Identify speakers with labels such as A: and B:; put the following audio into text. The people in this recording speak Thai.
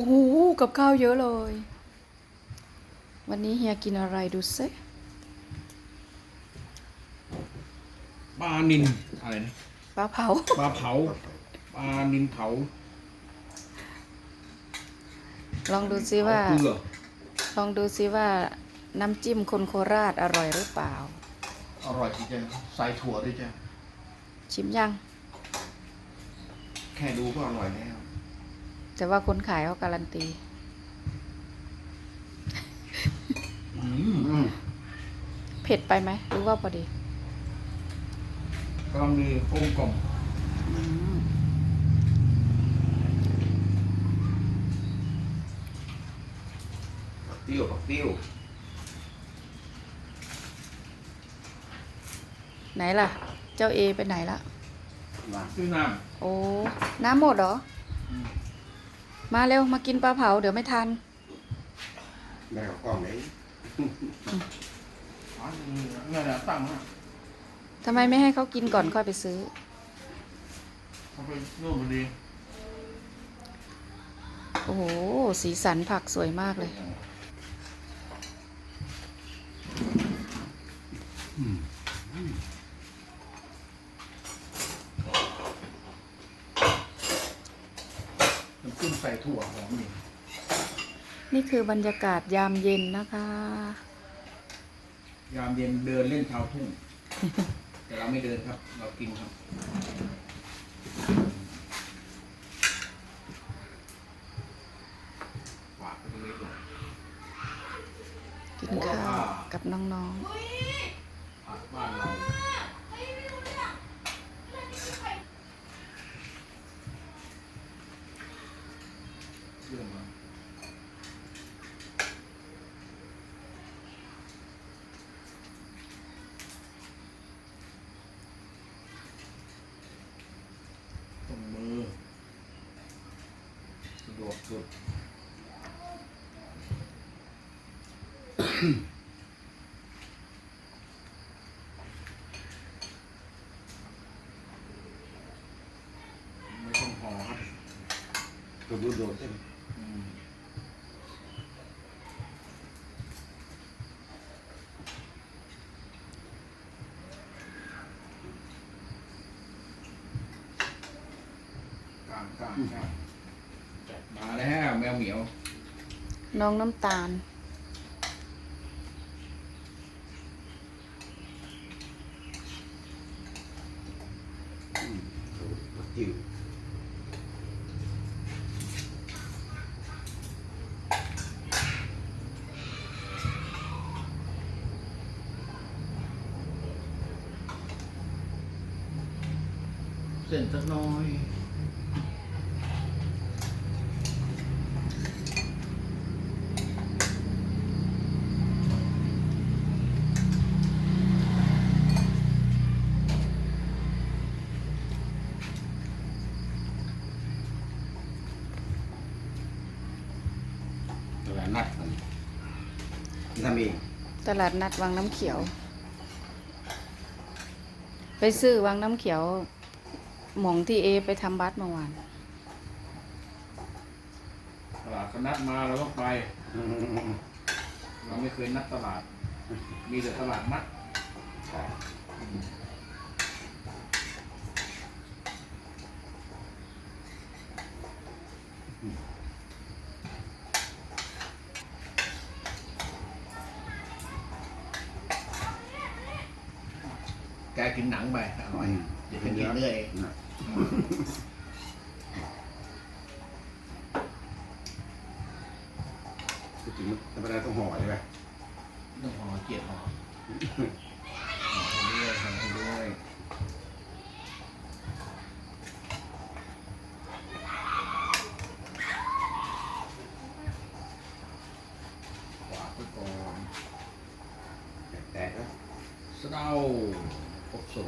A: อ้โหกับข้าวเยอะเลย วันนี้เฮียกินอะไรดูซิ
B: ปลานินอะไรนะ
A: ปลาเผา
B: ปลาเผาปลานินเผา
A: ลองดูซิว่า
B: เผเกลือ
A: ลองดูซิว่าน้ำจิ้มคนโคราชอร่อยหรือเปล่า
B: อร่อยจริงจ้ะใส่ถั่วด้วยจ้ะ
A: ชิมยัง
B: แค่ดูก็อร่อยแล้ว
A: แต่ว่าคนขายเขาการันตี
B: อืม
A: เผ็ดไปไหมหรือว่าพอดี
B: กำลังดีกลมกล่อมเตี้ยวปักเตี้ยว
A: ไหนล่ะ เจ้าเอไปไหนละ
B: ซื้อน้
A: โอ้ น้ำหมดเหรอ มาเร็ว มากินปลาเผา เดี๋ยวไม่ทัน
C: แม่กับกล้องไหนำ
B: อ๋อนี่แหละตั้งนะ
A: ทำไมไม่ให้เขากินก่อนค่อยไปซื้อ
B: เขาไปนู่นพอดี
A: โอ้โห สีสันผักสวยมากเลย
B: น้ำจิ้มใส่ถั่วหอมนี่
A: นี่คือบรรยากาศยามเย็นนะคะ
B: ยามเย็นเดินเล่นชาวทุ่ง แต่เราไม่เดินครับ เรากินครับ ฝากไปเลยก่อน
A: กินข้าวกับน้อง
B: ผักบ้านเรา เรื่องมันตรงมือสะดวกสุดไม่ต้องห่อครับ
C: ตัวดูโดดใช่ไหม
B: อืมกลางกลางกลาง มาแล้วแมวเหมียว
A: ๆน้องน้ำตาล
C: ตัวจิ๋ว
B: นสักหน้อย
C: ตัวละนัดมันทำเอง
A: ตลาดนัดวังน้ำเขียว ไปซื้อวังน้ำเขียวหมองที่เอไปทำบัตรเมื่อวาน
B: ตลาดเขานัดมาเราต้องไป เราไม่เคยนัดตลาด มีแต่ตลาดนัด
C: ใช่
B: แกกินหนังไปอร่อยอย่าไปกินเรื่อย
C: น่ะคือจริงมันธรรมดาต้องห่อใช่ไหม
B: ต้องห่อเกียดห่อห่อไปเรื่อยห่อไปเรื่อยขวาไปก่อน
C: แตกๆแล้ว
B: สะเดา 없어.